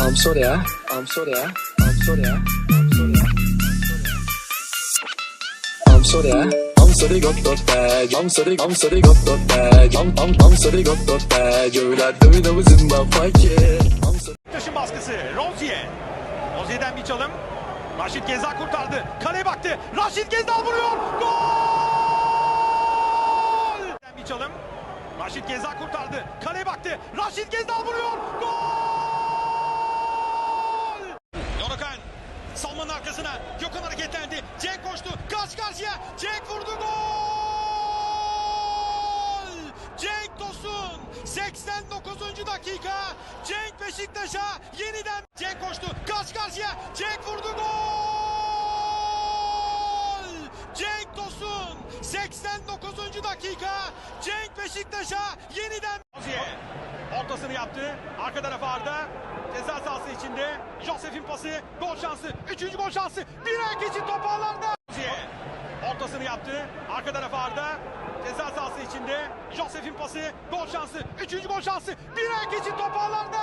I'm sorry ah. I'm sorry ah. I'm sorry ah. I'm sorry ah. I'm sorry got got bad. I'm sorry I'm sorry got got bad. I'm I'm I'm sorry got got bad. You like doing the was in my pocket. I'm sorry. Taşın baskısı Rozier. Rozier'den bir çalım. Raşit Gezal kurtardı. Kaleye baktı. Raşit Gezal vuruyor. Gol! Bir çalım. Raşit Gezal kurtardı. Kaleye baktı. Raşit Gezal vuruyor. Arkasına Gökhan hareketlendi. Cenk koştu. Karşı karşıya. Cenk vurdu. Gol! Cenk Tosun 89. dakika. Cenk Beşiktaş'a yeniden Cenk koştu. Karşı karşıya. Cenk vurdu. Gol! Cenk Tosun 89. dakika. Cenk Beşiktaş'a yeniden ortasını yaptı. Arka tarafa Arda. Ceza içinde. Josef'in pası. Gol şansı. Üçüncü gol şansı. Bir için top ağlarda. Ortasını yaptı. Arka tarafa Arda. Ceza sahası içinde. Josef'in pası. Gol şansı. Üçüncü gol şansı. Bir için top ağlarda.